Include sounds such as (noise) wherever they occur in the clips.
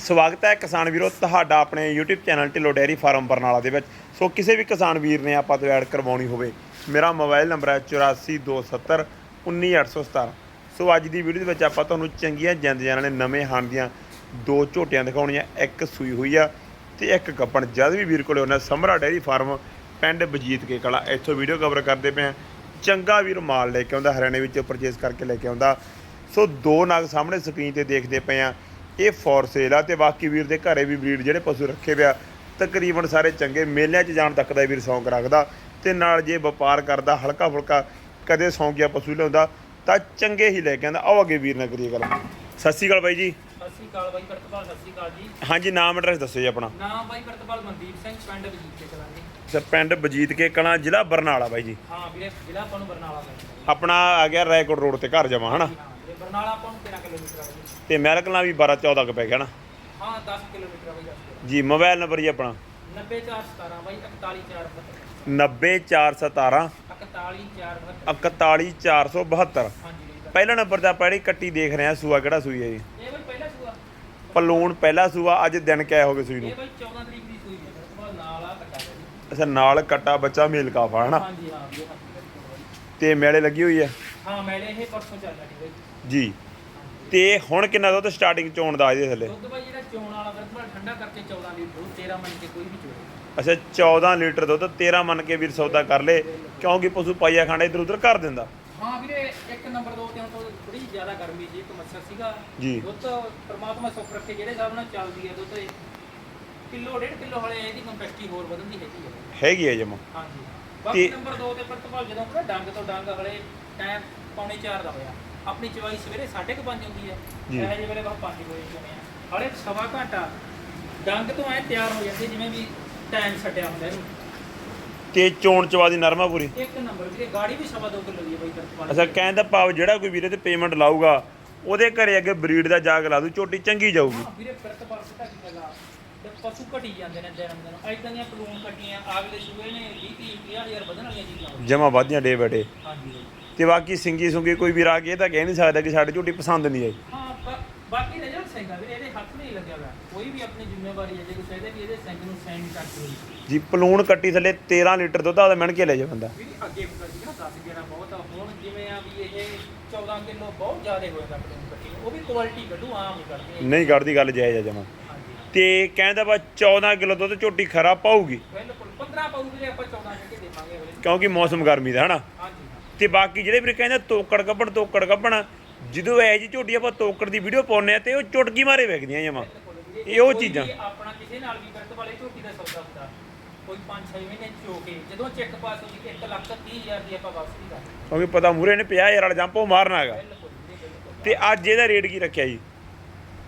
ਸਵਾਗਤ ਹੈ ਕਿਸਾਨ ਵੀਰੋ ਤੁਹਾਡਾ ਆਪਣੇ YouTube channel Dhillon dairy farm Barnala ਦੇ ਵਿੱਚ। ਸੋ ਕਿਸੇ ਵੀ ਕਿਸਾਨ ਵੀਰ ਨੇ ਆਪਾਂ ਤੋਂ ਐਡ ਕਰਵਾਉਣੀ ਹੋਵੇ, ਮੇਰਾ ਮੋਬਾਈਲ ਨੰਬਰ ਹੈ 8427 19817 ਸੋ ਅੱਜ ਦੀ ਵੀਡੀਓ ਦੇ ਵਿੱਚ ਆਪਾਂ ਤੁਹਾਨੂੰ ਚੰਗੀਆਂ ਜਿੰਦ ਜਾਨਾਂ ਨੇ, ਨਵੇਂ ਹਾਨ ਦੀਆਂ ਦੋ ਝੋਟੀਆਂ ਦਿਖਾਉਣੀਆਂ, ਇੱਕ ਸੂਈ ਹੋਈ ਆ ਤੇ ਇੱਕ ਕੱਪਣ ਜਦ ਵੀ ਵੀਰ ਕੋਲੇ ਉਹਨਾਂ ਸਮਰਾ ਡੇਅਰੀ ਫਾਰਮ, ਪਿੰਡ ਬਜੀਤ ਕੇ ਕਲਾ, ਇੱਥੋਂ ਵੀਡੀਓ ਕਵਰ ਕਰਦੇ ਪਏ ਆ। ਚੰਗਾ ਵੀਰ ਮਾਲ ਲੈ ਕੇ ਆਉਂਦਾ, ਹਰਿਆਣੇ ਵਿੱਚੋਂ ਪਰਚੇਸ ਕਰਕੇ ਲੈ ਕੇ ਆਉਂਦਾ। ਸੋ ਦੋ ਨਗ ਸਾਹਮਣੇ ਸਕਰੀਨ ਤੇ ਦੇਖਦੇ ਪਏ ਆ। ਇਹ ਫੋਰ ਸੇਲ ਆ ਤੇ ਬਾਕੀ ਵੀਰ ਦੇ ਘਰੇ ਵੀ ਬਰੀਡ ਜਿਹੜੇ ਪਸ਼ੂ ਰੱਖੇ ਪਿਆ। ਤਕਰੀਬਨ ਸਾਰੇ ਚੰਗੇ ਮੇਲਿਆਂ 'ਚ ਜਾਣ ਤੱਕ ਦਾ ਵੀਰ ਸ਼ੌਂਕ ਰੱਖਦਾ ਤੇ ਨਾਲ ਜੇ ਵਪਾਰ ਕਰਦਾ ਹਲਕਾ ਫੁਲਕਾ ਕਦੇ ਸੌਂਕਿਆ ਪਸ਼ੂ ਲਿਆਉਂਦਾ ਤਾਂ ਚੰਗੇ ਹੀ ਲੈ ਕੇ ਆਉਂਦਾ। ਆਓ ਅੱਗੇ ਵੀਰ ਨਾਲ ਕਰੀਏ ਗੱਲ। ਸਤਿ ਸ਼੍ਰੀ ਅਕਾਲ ਬਾਈ ਜੀ। ਸਤਿ ਸ਼੍ਰੀ ਅਕਾਲ ਬਾਈ ਪ੍ਰਤਪਾਲ ਸਤਿ ਸ਼੍ਰੀ ਅਕਾਲ ਜੀ। ਹਾਂਜੀ ਨਾਮ ਐਡਰੈਸ ਦੱਸੋ ਜੀ ਆਪਣਾ। ਨਾਮ ਬਾਈ ਪ੍ਰਤਪਾਲ ਮਨਦੀਪ ਸਿੰਘ ਪਿੰਡ ਵਜੀਦ ਕੇ ਕਰਾਂਗੇ ਸਰ ਪਿੰਡ ਬਜੀਤ ਕੇ ਕਲਾਂ ਜ਼ਿਲ੍ਹਾ ਬਰਨਾਲਾ ਬਾਈ ਜੀ। ਹਾਂ ਵੀਰੇ ਜ਼ਿਲ੍ਹਾ ਆਪਾਂ ਨੂੰ ਬਰਨਾਲਾ ਪੈਂਦਾ ਆਪਣਾ ਆ ਗਿਆ ਰਾਏਕੋਟ ਰੋਡ ਤੇ ਘਰ ਜਮਾ ਹਨਾ? ਬਰਨਾਲਾ ਆਪਾਂ ਨੂੰ 13 ਕਿਲੋਮੀਟਰ ਆ ਬਾਈ? ਤੇ ਮਹਿਲ ਕਲਾਂ ਵੀ 12 14 ਕ ਪੈ ਗਿਆ ਨਾ। ਹਾਂ 10 ਕਿਲੋਮੀਟਰ ਆ ਬਾਈ ਦੱਸ ਜੀ ਮੋਬਾਈਲ ਨੰਬਰ ਜੀ ਆਪਣਾ। 90417 ਬਾਈ 41472 90417 41472 41472 ਹਾਂਜੀ ਵੀਰੇ ਪਹਿਲਾ ਨੰਬਰ ਤੇ ਆਪਾਂ ਜਿਹੜੀ ਕੱਟੀ ਦੇਖ ਰਹੇ ਆ ਸੂਆ ਕਿਹੜਾ ਸੂਈ ਹੈ ਜੀ? ਇਹ ਬਾਈ ਪਹਿਲਾ ਸੂਆ। ਪਲੂਣ ਪਹਿਲਾ ਸੂਆ ਅੱਜ ਦਿਨ ਕਿਆ ਹੋ ਗਏ ਸੂਈ ਨੂੰ? ਇਹ ਬਾਈ 14 ਤਰੀਕ ਦੀ ਸੂਈ ਹੈ ਪ੍ਰਤਪਾਲ ਨਾਲ ਆ ਕੱਟਾ ਬਾਈ ਅੱਛਾ ਨਾਲ ਕੱਟਾ ਬੱਚਾ ਮੇਲ ਕਾਫਾ ਹਨਾ? ਹਾਂਜੀ ਹਾਂ। ਤੇ ਮੇਲੇ ਲੱਗੀ ਹੋਈ ਹੈ? ਹਾਂ ਮੈਲੇ ਇਹ ਪਰਸੋਂ ਚੱਲ ਰਹੀ ਬਾਈ। ਜੀ ਤੇ ਹੁਣ ਕਿੰਨਾ ਦੁੱਧ ਸਟਾਰਟਿੰਗ ਚੋਣ ਦਾ ਇਹਦੇ ਥੱਲੇ? ਦੁੱਧ ਬਾਈ ਜਿਹੜਾ ਚੋਣ ਵਾਲਾ ਪ੍ਰਤਪਾਲ ਠੰਡਾ ਕਰਕੇ 14 ਲੀਟਰ 13 ਮੰਨ ਕੇ ਕੋਈ ਵੀ ਚੋਏ ਅੱਛਾ 14 ਲੀਟਰ ਦੁੱਧ 13 ਮੰਨ ਕੇ ਵੀਰ ਸੌਦਾ ਕਰ ਲੇ ਕਿਉਂਕਿ ਪਸ਼ੂ ਪਾਈਆ ਖਾਂਡਾ ਇਧਰ ਉਧਰ ਕਰ ਦਿੰਦਾ। ਹਾਂ ਵੀਰੇ ਇੱਕ ਨੰਬਰ ਦੋ ਤੇ ਹੁਣ ਤੋਂ ਥੋੜੀ ਜ਼ਿਆਦਾ ਗਰਮੀ ਸੀ ਇੱਕ ਮੱਛਰ ਸੀਗਾ। ਜੀ। ਦੁੱਧ ਪ੍ਰਮਾਤਮਾ ਸੁੱਖ ਰੱਖੇ ਜਿਹੜੇ ਹਿਸਾਬ ਨਾਲ ਚੱਲਦੀ ਹੈ ਦੁੱਧ ਕਿਲੋ ਡੇਢ ਕਿਲੋ ਹਲੇ ਇਹਦੀ ਕੰਪੈਸਟੀ ਹੋਰ ਵਧਣ ਦੀ ਹੈਗੀ ਹੈ। ਹੈਗੀ ਹੈ ਜਮਾ। ਹਾਂਜੀ। ਬਾਕੀ ਤੇ- ਨੰਬਰ 2 ਤੇ ਪ੍ਰਤਪਾਲ ਜਦੋਂ ਪੂਰਾ ਡੰਗ ਤੋਂ ਡੰਗ ਹਲੇ ਟਾਈਮ ਪੌਣੇ 4 ਦਾ ਹੋਇਆ। ਆਪਣੀ ਚਵਾਈ ਸਵੇਰੇ 5:30 ਹੁੰਦੀ ਹੈ। ਜੀ। ਇਹ ਵੇਲੇ ਬਸ 5 ਵਜੇ ਚੋਣੇ ਆ ਹਲੇ ਸਵਾ ਘੰਟਾ ਡੰਗ ਤੋਂ ਐ ਤਿਆਰ ਹੋ ਜਾਂਦੇ ਜਿਵੇਂ ਵੀ ਟਾਈਮ ਛੱਡਿਆ ਹੁੰਦਾ ਇਹਨੂੰ। ਤੇ ਚੋਣ ਚਵਾ ਦੀ ਨਰਮਾ ਪੂਰੀ? ਇੱਕ ਨੰਬਰ ਵੀਰੇ ਗਾੜੀ ਵੀ ਸਵਾ 2 ਕਿਲੋ ਦੀ ਹੈ ਬਾਈ ਪ੍ਰਤਪਾਲ ਅੱਛਾ ਕਹਿਣ ਦਾ ਭਾਵ ਜਿਹੜਾ ਕੋਈ ਵੀਰੇ ਤੇ ਪੇਮੈਂਟ ਲਾਊਗਾ ਉਹਦੇ ਘਰੇ ਅੱਗੇ ਬਰੀਡ ਦਾ ਜਾਗ ਲਾ ਦੂ ਝੋਟੀ ਚੰਗੀ ਜਾਊਗੀ। ਹਾਂ ਵੀਰੇ ਪ੍ਰਤਪਾਲ ਸਿੱਧਾ ਕੀ ਗੱਲ ਆ ਤੇ ਪਸ਼ੂ ਘਟੀ ਜਾਂਦੇ ਨੇ ਦਿਨ ਦਿਨ। ਐਦਾਂ ਦੀਆਂ ਪਲੂਣ ਕੱਟੀਆਂ ਅਗਲੇ ਸੂਏ ਨੇ 20 30 ਹਜ਼ਾਰ ਵਧਣ ਵਾਲੀਆਂ ਚੀਜ਼ਾਂ। ਹੋ ਜਮਾ ਵਾਧੀਆਂ ਡੇ ਬੈਠੇ ਹਾਂਜੀ ਬਾਈ। ਤੇ ਬਾਕੀ ਸਿੰਗੀ ਸੁੰਗੀ ਕੋਈ ਵੀਰ ਆ ਕੇ ਇਹ ਤਾਂ ਕਹਿ ਨਹੀਂ ਸਕਦਾ ਕਿ ਸਾਡੀ ਝੋਟੀ ਪਸੰਦ ਨਹੀਂ ਆਈ। ਹਾਂ ਬਾ- ਬਾਕੀ ਰਿਜ਼ਲਟ ਸਹੀ ਆ ਵੀਰੇ ਇਹਦੇ ਹੱਥ ਨਹੀਂ ਲੱਗਿਆ ਹੋਇਆ। ਕੋਈ ਵੀ ਆਪਣੀ ਜ਼ਿੰਮੇਵਾਰੀ ਹੈ ਜੇ ਕੋਈ ਕਹਿੰਦੇ ਵੀ ਇਹਦੇ ਸਿੰਘ ਨੂੰ ਸੈਂਡ ਕਰ ਦਿਓ ਜੀ ਪਲੂਣ ਕੱਟੀ ਥੱਲੇ 13 ਲੀਟਰ ਦੁੱਧ ਆਦਾ ਮਿਣ ਕੇ ਲੈ ਜਾ ਬੰਦਾ। ਵੀਰੇ ਅੱਗੇ ਹੁੰਦਾ ਸੀਗਾ 10 11 ਬਹੁਤ ਆ। ਹੁਣ ਜਿਵੇਂ ਆ ਵੀ ਇਹ 14 ਕਿਲੋ ਬਹੁਤ ਜ਼ਿਆਦਾ ਹੋ ਜਾਂਦਾ ਪਲੂਣ ਕੱਟੀ ਉਹ ਵੀ ਕੁਆਲਿਟੀ ਕੱਢੂ ਆਮ ਹੀ ਕੱਢਦੇ ਨਹੀਂ ਕਰਦੀ ਗੱਲ ਜਾਇਜ਼ ਆ ਜਮਾ। ਹਾਂਜੀ। ਤੇ ਕਹਿੰਦਾ ਬਾ 14 ਕਿਲੋ ਦੁੱਧ ਝੋਟੀ ਖਰਾ ਪਾਊਗੀ। ਬਿਲਕੁਲ 15 ਪਾਉ ਵੀਰੇ ਆਪਾਂ 14 ਕਰਕੇ ਦੇਵਾਂਗੇ ਅਗਲੇ ਨੂੰ। ਕਿਉਂਕਿ ਮੌਸਮ ਗਰਮੀ ਦਾ ਹਨਾ? ਹਾਂਜੀ। ਤੇ ਬਾਕੀ ਜਿਹੜੇ ਵੀਰੇ ਕਹਿੰਦੇ ਤੋਕੜ ਕੱਪਣ ਤੋਕੜ ਕੱਪਣ ਜਦੋਂ ਇਹ ਜੀ ਝੋਟੀ ਆਪਾਂ ਤੋਕੜ ਦੀ ਵੀਡੀਓ ਪਾਉਂਦੇ ਆ ਤੇ ਉਹ ਚੁਟਕੀ ਮਾਰੇ ਵੇਖਦੀਆਂ ਜਮਾ। ਇਹ ਉਹ ਚੀਜ਼ਾਂ। ਵੀ ਆਪਣਾ ਕਿਸੇ ਨਾਲ ਵੀ ਵਰਤ ਵਾਲੇ ਝੋਟੀ ਦਾ ਸੌਦਾ ਹੁੰਦਾ। ਕੋਈ 5-6 ਮਹੀਨੇ ਚੋ ਕੇ ਜਦੋਂ ਚੈੱਕ ਪਾਸ ਹੋ ਜੀ 1 ਲੱਖ 30 ਹਜ਼ਾਰ ਦੀ ਆਪਾਂ ਵਾਪਸ ਕਰਦੇ ਕਿਉਂਕਿ ਪਤਾ ਮੂਰੇ ਨੇ 50000 ਵਾਲਾ ਜੰਪ ਉਹ ਮਾਰਨਾ ਹੈਗਾ। ਤੇ ਅੱਜ ਇਹਦਾ ਰੇਟ ਕੀ ਰੱਖਿਆ ਜੀ?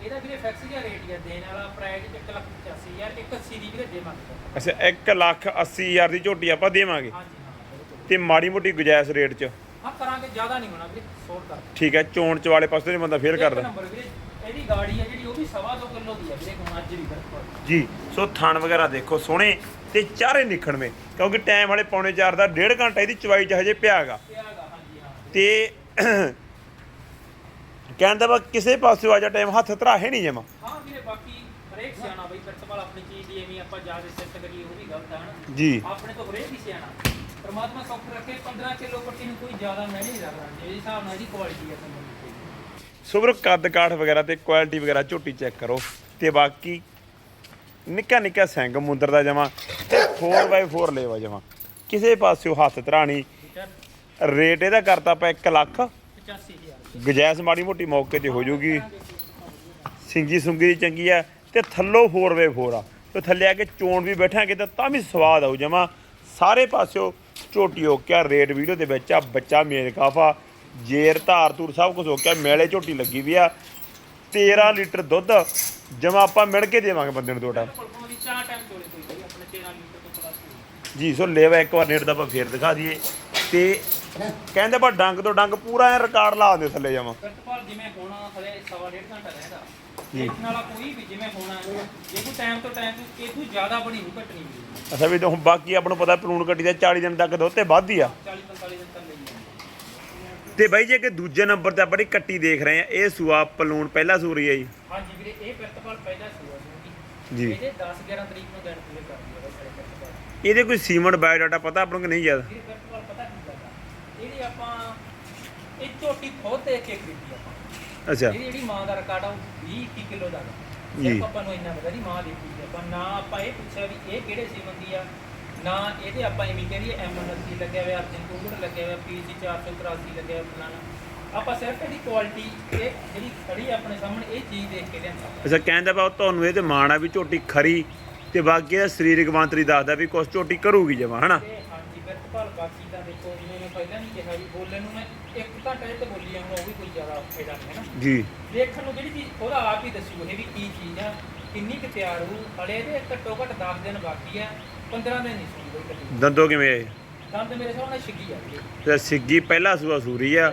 ਇਹਦਾ ਵੀਰੇ ਫਿਕਸ ਜਿਹਾ ਰੇਟ ਹੈ ਦੇਣ ਵਾਲਾ ਪ੍ਰਾਈਸ 1 ਲੱਖ 85 ਹਜ਼ਾਰ 180 ਦੀ ਵੀਰੇ ਦੇਵਾਂਗੇ। ਅੱਛਾ 1 ਲੱਖ 80 ਹਜ਼ਾਰ ਦੀ ਝੋਟੀ ਆਪਾਂ ਦੇਵਾਂਗੇ। ਹਾਂਜੀ। ਤੇ ਮਾੜੀ ਮੋਟੀ ਗੁਜਾਇਸ਼ ਰੇਟ 'ਚ। ਹਾਂ ਕਰਾਂਗੇ ਜ਼ਿਆਦਾ ਨਹੀਂ ਹੋਣਾ ਵੀਰੇ ਸੋਟ ਕਰ। ਠੀਕ ਹੈ ਚੋਣ ਚ ਵਾਲੇ ਪਾਸੇ ਨਹੀਂ ਬੰਦਾ ਫੇਰ ਕਰਦਾ ਨੰਬਰ ਵੀਰੇ ਇਹਦੀ ਗਾੜੀ ਹੈ ਜਿਹੜੀ ਉਹ ਵੀ ਸਵਾ ਦੋ ਕਿਲੋ ਦੀ ਹੈ ਵੀਰੇ ਹੁਣ ਅੱਜ ਵੀ ਬਿਲਕੁਲ ਜੀ ਸੋ ਥਣ ਵਗੈਰਾ ਦੇਖੋ ਸੋਹਣੇ ਤੇ ਚਾਰੇ ਨਿਖਣਵੇਂ ਕਿਉਂਕਿ ਟਾਈਮ ਵਾਲੇ ਪੌਣੇ 4 ਦਾ ਡੇਢ ਘੰਟਾ ਇਹਦੀ ਚਵਾਈ ਚ ਹਜੇ ਪਿਆ ਹੈਗਾ। ਪਿਆਗਾ ਹਾਂਜੀ ਹਾਂ। ਤੇ (clears throat) ਕਹਿਣ ਦਾ ਬਾ ਕਿਸੇ ਪਾਸੇ ਆ ਜਾ ਟਾਈਮ ਹੱਥ ਧਰਾਹੇ ਨਹੀਂ ਜਮਾ। ਹਾਂ ਵੀਰੇ ਬਾਕੀ ਹਰੇਕ ਸਿਆਣਾ ਬਈ ਪ੍ਰਿੰਸੀਪਲ ਆਪਣੀ ਚੀਜ਼ ਦੀ ਐਵੇਂ ਆਪਾਂ ਜ਼ਿਆਦਾ ਸਿੱਤ ਕਰੀਏ ਉਹ ਵੀ ਗਲਤ ਹੈ ਨਾ ਜੀ। ਆਪਣੇ ਤੋਂ ਹਰੇਕ ਹੀ ਸਿਆਣਾ। ਪਰਮਾਤਮਾ ਸੌਖ ਰੱਖੇ 15 ਕਿਲੋ ਪੱਟੀ ਨੂੰ ਕੋਈ ਜ਼ਿਆਦਾ ਮੈਂ ਨਹੀਂ ਰੱਖਦਾ। ਜਿਹੜੇ ਹਿਸਾਬ ਨਾਲ ਇਹਦੀ ਕੁਆਲਿਟੀ ਹੈ ਦੀ। ਸੋ ਵੀਰੋ ਕੱਦ ਕਾਠ ਵਗੈਰਾ ਤੇ ਕੁਆਲਿਟੀ ਵਗੈਰਾ ਝੋਟੀ ਚੈੱਕ ਕਰੋ। ਤੇ ਬਾਕੀ ਨਿੱਕਾ ਨਿੱਕਾ ਸਿੰਘ ਮੁੰਦਰ ਦਾ ਜਮਾ ਤੇ 4x4 ਲੈਵਾ ਜਮਾ। ਕਿਸੇ ਪਾਸਿਓ ਹੱਥ ਧਰਾਣੀ ਰੇਟ ਇਹਦਾ ਕਰਤਾ ਆਪਾਂ 1 ਲੱਖ। 85000 ਗਜੈਸ ਮਾੜੀ ਮੋਟੀ ਮੌਕੇ ਤੇ ਹੋ ਜਾਊਗੀ ਸਿੰਗੀ ਸੁੰਗੀ ਦੀ ਚੰਗੀ ਆ। ਤੇ ਥੱਲੋਂ 4x4 ਆ। ਤੇ ਥੱਲੇ ਆ ਕੇ ਚੋਣ ਵੀ ਬੈਠਾਂਗੇ ਤਾਂ ਤਾਂ ਵੀ ਸਵਾਦ ਆਊ ਜਮਾ। ਸਾਰੇ ਪਾਸਿਓ ਝੋਟੀ ਹੋ ਕਿਆ ਰੇਟ ਵੀਡੀਓ ਦੇ ਵਿੱਚ ਆ, ਬੱਚਾ ਮੇਲ ਕਾਫਾ, ਜੇਰ ਧਾਰ ਧੂਰ ਸਭ ਕੁਝ ਹੋ ਕਿਆ ਮੇਲੇ ਝੋਟੀ ਲੱਗੀ ਵੀ ਆ। 13 ਲੀਟਰ ਦੁੱਧ ਜਮਾ ਆਪਾਂ ਮਿਲ ਕੇ ਦੇਵਾਂਗੇ ਬੰਦੇ ਨੂੰ ਦੋ ਟਾਈਮ। ਜੀ, ਸੋ ਲੇਵਾ ਇੱਕ ਵਾਰ ਨੇੜ ਦਾ ਆਪਾਂ ਫੇਰ ਦਿਖਾ ਦਈਏ। ਤੇ ਕਹਿੰਦੇ ਬਾ ਡੰਗ ਤੋਂ ਡੰਗ ਪੂਰਾ ਐ ਰਿਕਾਰਡ ਲਾ ਦੇ ਥੱਲੇ ਜਮਾ। ਜਿਵੇਂ ਹੋਣਾ ਹਲੇ ਸਵਾ ਡੇਢ ਘੰਟਾ ਰਹਿੰਦਾ। ਦੇਖਣ ਵਾਲਾ ਕੋਈ ਵੀ ਜਿਵੇਂ ਹੋਣਾ ਜੇ ਕੋਈ ਟਾਈਮ ਤੋਂ ਟਾਈਮ ਇਹ ਕੋਈ ਜ਼ਿਆਦਾ ਬਣੀ ਨਹੀਂ ਘਟਣੀ ਵੀ ਅੱਛਾ ਵੀ ਹੁਣ ਬਾਕੀ ਆਪਾਂ ਨੂੰ ਪਤਾ ਪਲੂਣ ਕੱਟੀ ਦਾ 40 ਦਿਨ ਤੱਕ ਦੁੱਧ ਤੇ ਵੱਧ ਹੀ ਆ। 40 45 ਦਿਨ ਤੱਕ ਲਈ ਤੇ ਬਾਈ ਜੇ ਕਿ ਦੂਜੇ ਨੰਬਰ ਤੇ ਆਪਾਂ ਜਿਹੜੀ ਕੱਟੀ ਦੇਖ ਰਹੇ ਆ ਇਹ ਸੂਆ ਪਲੂਣ ਪਹਿਲਾ ਸੂ ਰਹੀ ਹੈ ਜੀ। ਹਾਂਜੀ ਵੀਰੇ ਇਹ ਪ੍ਰਤਪਾਲ ਪਹਿਲਾ ਸੂਆ ਸੀ ਜੀ। ਇਹਦੇ 10 11 ਤਰੀਕ ਨੂੰ ਦਿਨ ਪੂਰੇ ਕਰ ਦਿਓ ਸਾਰੇ ਇਹਦੇ ਕੋਈ ਸੀਮਨ ਬਾਇਓਡਾਟਾ ਪਤਾ ਆਪਾਂ ਨੂੰ ਕਿ ਨਹੀਂ ਵੀਰੇ ਪ੍ਰਤਪਾਲ ਪਤਾ ਕੀ ਲੱਗਾ ਇਹਦੀ ਆਪਾਂ ਇਹ ਝੋਟੀ ਖੋਦ ਦੇਖ ਕੇ ਖਰੀਦੀ ਆਪਾਂ। ਅੱਛਾ। ਇਹਦੀ ਜਿਹੜੀ ਮਾਂ ਦਾ ਰਿਕਾਰਡ ਆ ਉਹ 20 21 ਕਿਲੋ ਦਾ। ਜੀ। ਸਿਰਫ ਆਪਾਂ ਨੂੰ ਇੰਨਾ ਪਤਾ ਦੀ ਮਾਂ ਦੇਖੀ ਸੀ ਆਪਾਂ ਨਾ ਆਪਾਂ ਇਹ ਪੁੱਛਿਆ ਵੀ ਇਹ ਕਿਹੜੇ ਸੀਮਨ ਦੀ ਆ ਨਾ ਇਹਦੇ ਆਪਾਂ ਐਵੇਂ ਕਰੀਏ ਐਮ29 ਲੱਗਿਆ ਹੋਇਆ ਅਰਜਨ ਕੁੰਗੜ ਲੱਗਿਆ ਹੋਇਆ ਪੀਸੀ 483 ਲੱਗਿਆ ਹੋਇਆ ਫਲਾਣਾ। ਆਪਾਂ ਸਿਰਫ ਇਹਦੀ ਕੁਆਲਿਟੀ ਇਹ ਜਿਹੜੀ ਖੜੀ ਆ ਆਪਣੇ ਸਾਹਮਣੇ ਇਹ ਚੀਜ਼ ਦੇਖ ਕੇ ਲਿਆਂਦਾ। ਅੱਛਾ ਕਹਿੰਦਾ ਬਾ ਤੁਹਾਨੂੰ ਇਹ ਤੇ ਮਾਣ ਆ ਵੀ ਝੋਟੀ ਖਰੀ ਤੇ ਬਾਕੀ ਇਹਦਾ ਸਰੀਰਕ ਮੰਤਰੀ ਦੱਸਦਾ ਵੀ ਕੁਛ ਝੋਟੀ ਕਰੂਗੀ ਜਮਾ ਹਨਾ? ਤੇ ਹਾਂਜੀ ਬਿਰਤਪਾਲ ਬਾਕੀ ਦਾ ਦੇਖੋ ਜਿਵੇਂ ਮੈਂ ਪਹਿਲਾਂ ਵੀ ਕਿਹਾ ਵੀ ਬੋਲਣ ਨੂੰ ਮੈਂ ਇੱਕ ਘੰਟਾ ਜੇ ਤੇ ਬੋਲੀ ਜਾਊਂਗਾ ਉਹ ਵੀ ਕੋਈ ਜ਼ਿਆਦਾ ਔਖੇ ਦਾ ਨਹੀਂ ਹੈ ਨਾ। ਜੀ। ਦੇਖਣ ਨੂੰ ਜਿਹੜੀ ਚੀਜ਼ ਉਹਦਾ ਆਪ ਹੀ ਦੱਸੂ ਇਹ ਵੀ ਕੀ ਚੀਜ਼ ਆ ਕਿੰਨੀ ਕੁ ਤਿਆਰ ਹੋ ਹਲੇ ਇਹਦੇ ਘੱਟੋ ਘੱਟ 10 ਦਿਨ ਬਾਕੀ ਆ 15 ਦਿਨ ਨਹੀਂ ਸੁਣੀ ਕੋਈ ਕੱਟੀ ਦੰਦੋ ਕਿਵੇਂ ਆਏ ਦੰਦ ਮੇਰੇ ਹਿਸਾਬ ਨਾਲ ਛਿੱਗੀ ਆ ਵੀਰੇ। ਤੇ ਸਿੱਗੀ ਪਹਿਲਾ ਸੂਆ ਸੂਰੀ ਆ।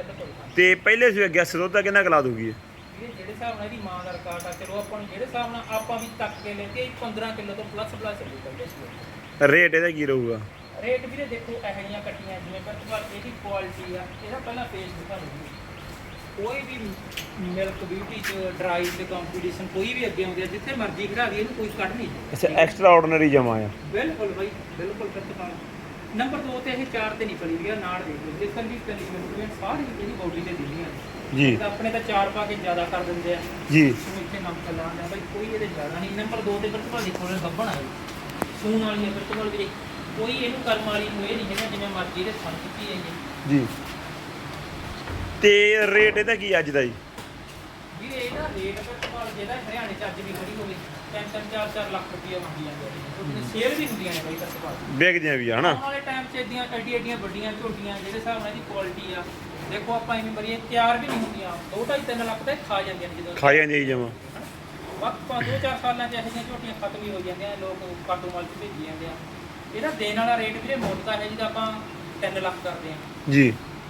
ਤੇ ਪਹਿਲੇ ਸੂਏ ਦੁੱਧ ਦਾ ਕਿੰਨਾ ਕਲਾ ਦੂਗੀ ਇਹ? ਵੀਰੇ ਜਿਹੜੇ ਹਿਸਾਬ ਨਾਲ ਇਹਦੀ ਮਾਂ ਦਾ ਰਿਕਾਰਡ ਆ ਚਲੋ ਆਪਾਂ ਨੂੰ ਜਿਹੜੇ ਹਿਸਾਬ ਨਾਲ ਆਪਾਂ ਵੀ ਤੱਕ ਕੇ ਲੈਂਦੇ 15 ਕਿਲੋ ਤੋਂ ਪਲੱਸ ਪਲੱਸ ਚੱਲੂ ਕਰਦੇ ਸੀ ਰੇਟ ਇਹਦਾ ਕੀ ਰਹੂਗਾ? ਰੇਟ ਵੀਰੇ ਦੇਖੋ ਇਹੋ ਜਿਹੀਆਂ ਕੱਟੀਆਂ ਜਿਵੇਂ ਪਰ ਇਹਦੀ ਕੁਆਲਿਟੀ ਆ ਇਹਦਾ ਪਹਿਲਾਂ ਫੇਸ ਦਿਖਾ ਲਓ ਕੋਈ ਵੀ ਮਿਲਕ ਬਿਊਟੀ ਚ ਡਰਾਈ ਤੇ ਕੰਪੀਟੀਸ਼ਨ ਕੋਈ ਵੀ ਅੱਗੇ ਆਉਂਦੇ ਆ ਜਿੱਥੇ ਮਰਜ਼ੀ ਖੜਾ ਲਈ ਇਹਨੂੰ ਕੋਈ ਕੱਢ ਨਹੀਂ ਅੱਛਾ ਐਕਸਟਰਾ ਆਰਡੀਨਰੀ ਜਮਾ ਆ। ਬਿਲਕੁਲ ਬਾਈ ਬਿਲਕੁਲ ਪ੍ਰਤਪਾਲ ਨੰਬਰ 2 ਤੇ ਇਹ 4 ਤੇ ਨਿਕਲੀ ਗਿਆ ਨਾਲ ਦੇਖ ਲਓ ਜਿਸ ਕੰਡੀ ਕੰਡੀ ਮਿਲਕ ਸਾਰੀ ਇਹਦੀ ਬੋਡੀ ਤੇ ਦਿੰਦੀ ਆ ਜੀ। ਆਪਣੇ ਤਾਂ 4 ਪਾ ਕੇ ਜ਼ਿਆਦਾ ਕਰ ਦਿੰਦੇ ਆ। ਜੀ। ਇੱਥੇ ਨਮਕ ਲਾਉਂਦੇ ਆ ਬਾਈ ਕੋਈ ਇਹਦੇ ਜ਼ਿਆਦਾ ਨਹੀਂ। ਨੰਬਰ 2 ਤੇ ਪ੍ਰਤਪਾਲ ਦੀ ਕੋਲ ਗੱਬਣ ਆ ਸੂਣ ਵਾਲੀ ਹੈ ਪ੍ਰਤਪਾਲ ਵੀਰੇ। ਕੋਈ ਇਹਨੂੰ ਕਰਮ ਵਾਲੀ ਨੂੰ ਇਹ ਨਹੀਂ ਹੈਗਾ ਜਿਵੇਂ ਮਰਜ਼ੀ ਦੇ ਥਣ ਕੀਤੀ ਹੈ ਇਹ ਜੀ। ਤੇ ਰੇਟ ਇਹਦਾ ਕੀ ਅੱਜ ਦਾ ਜੀ? ਵੀਰੇ ਇਹਦਾ ਰੇਟ ਪ੍ਰਤਪਾਲ ਜਿਹਦਾ ਹਰਿਆਣੇ ਚ ਅੱਜ ਵੀ ਖੜੀ ਹੋਵੇ 3-3 4-4 ਲੱਖ ਰੁਪਏ ਮੰਗੀ ਜਾਂਦੇ ਉਹਦੀਆਂ ਸੇਲ ਵੀ ਹੁੰਦੀਆਂ ਨੇ ਬਾਈ ਪ੍ਰਤਪਾਲ ਵਿਕਦੀਆਂ ਵੀ ਆ ਹਨਾ? ਆਉਣ ਵਾਲੇ ਟਾਈਮ 'ਚ ਇਦੀਆਂ ਐਡੀ ਐਡੀਆਂ ਵੱਡੀਆਂ ਝੋਟੀਆਂ ਜਿਹੜੇ ਹਿਸਾਬ ਨਾਲ ਇਹਦੀ ਕੁਆਲਿਟੀ ਆ। ਦੇਖੋ ਆਪਾਂ ਐਵੇਂ ਮਰੀਏ ਤਿਆਰ ਵੀ ਨਹੀਂ ਹੁੰਦੀਆਂ। 2.5 ਲੱਖ ਤਾਂ ਇਹ ਖਾ ਜਾਂਦੀਆਂ ਨੇ ਜਦੋਂ ਖਾ ਜਾਂਦੀ ਜਮਾ। ਵਕਤ ਪਾ 2-4 ਸਾਲਾਂ 'ਚ ਇਹੋ ਜਿਹੀਆਂ ਝੋਟੀਆਂ ਖਤਮ ਹੀ ਹੋ ਜਾਂਦੀਆਂ ਲੋਕ ਕਾਟੂ ਮਾਲ 'ਚ ਭੇਜੀ ਜਾਂਦੇ ਆ। ਇਹਦਾ ਦੇਣ ਵਾਲਾ ਰੇਟ ਵੀਰੇ ਮੁੱਲ ਤਾਂ ਹੈ ਜਿਹਦਾ ਆਪਾਂ 3 ਲੱਖ ਕਰਦੇ ਆ ਜੀ।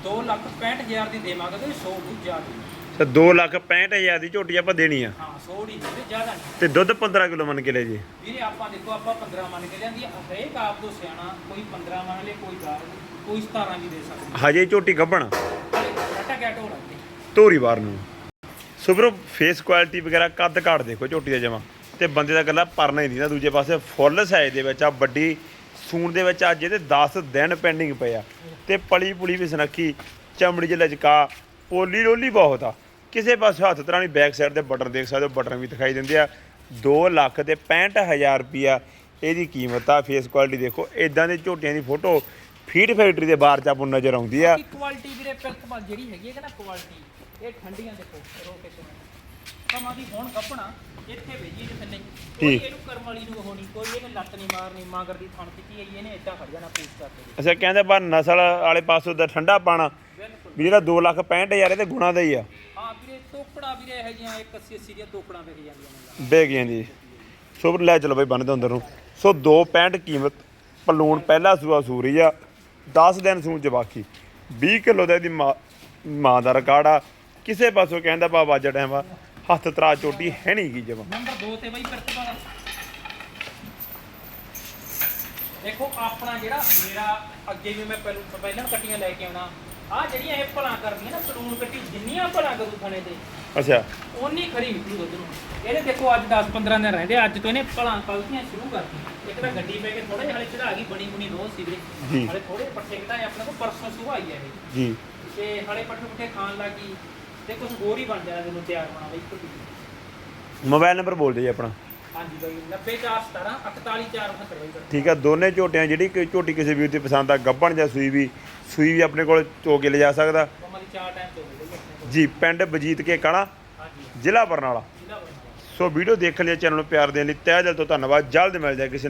2 ਲੱਖ 65 ਹਜ਼ਾਰ ਦੀ ਦੇਵਾਂਗੇ ਤੇ 100 ਬਹੁਤ ਜ਼ਿਆਦਾ। ਤੇ 2 ਲੱਖ 65000 ਦੀ ਝੋਟੀ ਆਪਾਂ ਦੇਣੀ ਆ। ਹਾਂ 100 ਦੀ ਵੀਰੇ ਜ਼ਿਆਦਾ ਨਹੀਂ। ਤੇ ਦੁੱਧ 15 ਕਿਲੋ ਮੰਨ ਕੇ ਲੈ ਜੀ। ਵੀਰੇ ਆਪਾਂ ਦੇਖੋ ਆਪਾਂ 15 ਮੰਨ ਕੇ ਲਿਆਂਦੀ ਆ। ਹਰੇਕ ਆਪ ਤੋਂ ਸਿਆਣਾ ਕੋਈ 15 ਮੰਨ ਲੇ ਕੋਈ 10 ਕੋਈ 17 ਵੀ ਦੇ ਸਕਦਾ। ਹਜੇ ਝੋਟੀ ਗੱਭਣ। ਘਟਾ ਗਿਆ ਅੱਗੇ। ਧੋਰੀ ਬਾਰ ਨੂੰ। ਸੁਬਰੋ ਫੇਸ ਕੁਆਲਿਟੀ ਵਗੈਰਾ ਕੱਦ ਘਾਟ ਦੇਖੋ ਝੋਟੀ ਦਾ ਜਮਾ। ਤੇ ਬੰਦੇ ਦਾ ਗੱਲਾਂ ਪਰਨਾ ਹੀ ਨਹੀਂ ਨਾ ਦੂਜੇ ਪਾਸੇ ਫੁੱਲ ਸਾਈਜ਼ ਦੇ ਵਿੱਚ ਆ ਵੱਡੀ ਸੂਣ ਦੇ ਵਿੱਚ ਅੱਜ ਇਹਦੇ 10 ਦਿਨ ਪੈਂਡਿੰਗ ਪਏ ਆ। ਤੇ ਪਲੀ ਪੁਲੀ ਵੀ ਸਨੱਖੀ, ਚਮੜੀ 'ਚ ਲਚਕਾ ਪੋਲੀ ਰੋਲੀ ਬਹੁਤ ਆ। ਕਿਸੇ ਪਾਸੇ ਹੱਥ ਤਰ੍ਹਾਂ ਨਹੀਂ ਬੈਕ ਸਾਈਡ ਤੇ ਬਟਨ ਦੇਖ ਸਕਦੇ ਹੋ ਬਟਨ ਵੀ ਦਿਖਾਈ ਦਿੰਦੇ ਆ। 2 ਲੱਖ ਤੇ 65000 ਰੁਪਿਆ ਇਹਦੀ ਕੀਮਤ ਆ। ਫੇਸ ਕੁਆਲਿਟੀ ਦੇਖੋ ਇਦਾਂ ਦੇ ਝੋਟੀਆਂ ਦੀ ਫੋਟੋ ਫੀਡ ਫੈਕਟਰੀ ਦੇ ਬਾਹਰ ਚ ਆਪਾਂ ਨਜ਼ਰ ਆਉਂਦੀ ਆ। ਕੁਆਲਿਟੀ ਵੀਰੇ ਪਿਲਕਮਲ ਜਿਹੜੀ ਹੈਗੀ ਹੈ ਨਾ ਕੁਆਲਿਟੀ ਇਹ ਠੰਡੀਆਂ ਦੇਖੋ ਰੋਟੇਸ਼ਨ ਕਮਾਂ ਦੀ ਹੁਣ ਕੱਪਣਾ ਇੱਥੇ ਵੇਜੀ ਜਿੱਥੇ ਨਹੀਂ। ਕੋਈ ਠੀਕ। ਇਹਨੂੰ ਕਰਮ ਵਾਲੀ ਨੂੰ ਹੋਣੀ ਕੋਈ ਇਹਨੇ ਲੱਤ ਨਹੀਂ ਮਾਰਨੀ ਮਾਗਰ ਦੀ ਥਣ ਕੀਤੀ ਹੈਗੀ ਇਹਨੇ ਏਦਾਂ ਖੜ ਜਾਣਾ ਪੂਛ ਕਰਕੇ ਅੱਛਾ ਕਹਿੰਦੇ ਪਰ ਨਸਲ ਵਾਲੇ ਪਾਸੋਂ ਦਾ ਠੰਡਾ ਪਾਣਾ ਬਿਲਕੁਲ। ਵੀ ਜਿਹੜਾ 2 ਲੱਖ 65000 ਇਹਦੇ ਗੁਣਾ ਦਾ ਹੀ ਆ। ਹਾਂ ਵੀਰੇ ਤੋਕੜਾ ਵੀਰੇ ਇਹ ਜੀਆਂ 180 80 ਦੀਆਂ ਤੋਕੜਾਂ ਵਿਕ ਜਾਂਦੀਆਂ ਨੇ। ਬੇਗ ਜਾਂਦੀ ਸੋ ਲੈ ਚਲੋ ਬਈ ਬੰਨਦੇ ਅੰਦਰ ਨੂੰ। ਸੋ 265 ਕੀਮਤ ਪਲੂਣ ਪਹਿਲਾ ਸੂਆ ਸੂਰੀ ਆ 10 ਦਿਨ ਚ ਬਾਕੀ। 20 ਕਿਲੋ ਦਾ ਇਹਦੀ ਮਾਂ ਮਾਂ ਦਾ ਰਿਕਾਰਡ ਆ। ਕਿਸੇ ਪਾਸੋਂ ਕਹਿੰਦਾ ਬਾ ਵਾਜਾ ਟਾਈਮ ਆ। ਹੱਥ ਤਰਾ ਚੋਟੀ ਹੈ ਨਹੀਂ ਗੀ ਜਮਾ। ਨੰਬਰ 2 ਤੇ ਬਈ ਪ੍ਰਤਪਾਲ ਦੇਖੋ ਆਪਣਾ ਜਿਹੜਾ ਮੇਰਾ ਅੱਗੇ ਵੀ ਮੈਂ ਪਹਿਲਾਂ ਪਹਿਲਾਂ ਕੱਟੀਆਂ ਲੈ ਕੇ ਆਉਣਾ। ਆ ਜਿਹੜੀਆਂ ਇਹ ਭਲਾ ਕਰਦੀਆਂ ਨਾ ਸਲੂਨ ਕੱਟੀ ਜਿੰਨੀਆਂ ਭਲਾ ਕਰੂ ਥਾਣੇ ਤੇ ਅੱਛਾ। ਓਨੀ ਖਰੀ ਨਿਕਲੂ ਦੁੱਧ ਨੂੰ ਇਹਦੇ ਦੇਖੋ ਅੱਜ 10 15 ਦਿਨ ਰਹਿੰਦੇ ਆ, ਅੱਜ ਤੋਂ ਇਹਨੇ ਭਲਾਂ ਪਲਤੀਆਂ ਸ਼ੁਰੂ ਕਰਤੀਆਂ। ਇੱਕ ਤਾਂ ਗੱਡੀ ਪੈ ਕੇ ਥੋੜੇ ਜਿਹੇ ਹਲੇ ਚੜਾ ਗਈ ਬਣੀ ਬੁਣੀ ਰੋਜ਼ ਸੀ ਜੀ। ਵੀਰੇ ਹਲੇ ਥੋੜੇ ਪੱਠੇ ਘਟਾਏ ਆਪਣੇ ਕੋਲ ਪਰਸੋਂ ਹੈ ਇਹ। ਜੀ। ਤੇ ਹਲੇ ਪੱਠੇ ਪੁੱਠੇ ਖਾਣ ਲੱਗੀ ਤੇ ਕੁਝ ਹੋਰ ਹੀ ਬਣ ਜਾਣਾ ਜਦੋਂ ਤਿਆਰ ਹੋਣਾ ਬਈ ਕੁੜੀ ਮੋਬਾਈਲ ਨੰਬਰ ਬੋਲ ਦਿਓ ਜੀ ਆਪਣਾ। ਹਾਂਜੀ ਬਾਈ 90417 48478 ਬਾਈ ਠੀਕ ਆ ਦੋਨੇ ਝੋਟੀਆਂ ਜਿਹੜੀ ਕੋਈ ਝੋਟੀ ਕਿਸੇ ਵੀਰ ਦੀ ਪਸੰਦ ਆ ਗੱਭਣ ਜਾਂ ਸੂਈ ਵੀ ਸੂਈ ਵੀ ਆਪਣੇ ਕੋਲ ਚੋ ਕੇ ਲਿਜਾ ਸਕਦਾ। ਮਮਾ ਦੀ ਚਾਰ ਟਾਈਮ ਤੋਂ ਹੋ ਗਈ ਆਪਣੇ ਕੋਲ। ਜੀ ਪਿੰਡ ਬਜੀਤ ਕੇ ਕਣਾ ਹਾਂਜੀ। ਜ਼ਿਲ੍ਹਾ ਬਰਨਾਲਾ। ਜ਼ਿਲ੍ਹਾ ਬਰਨਾਲਾ। ਸੋ ਵੀਡੀਓ ਦੇਖਣ ਲਈ ਚੈਨਲ ਨੂੰ ਪਿਆਰ ਦੇਣ ਲਈ ਤਹਿ ਦਿਲ ਤੋਂ ਧੰਨਵਾਦ ਜਲਦ ਮਿਲ ਜਾਏ ਕਿਸੇ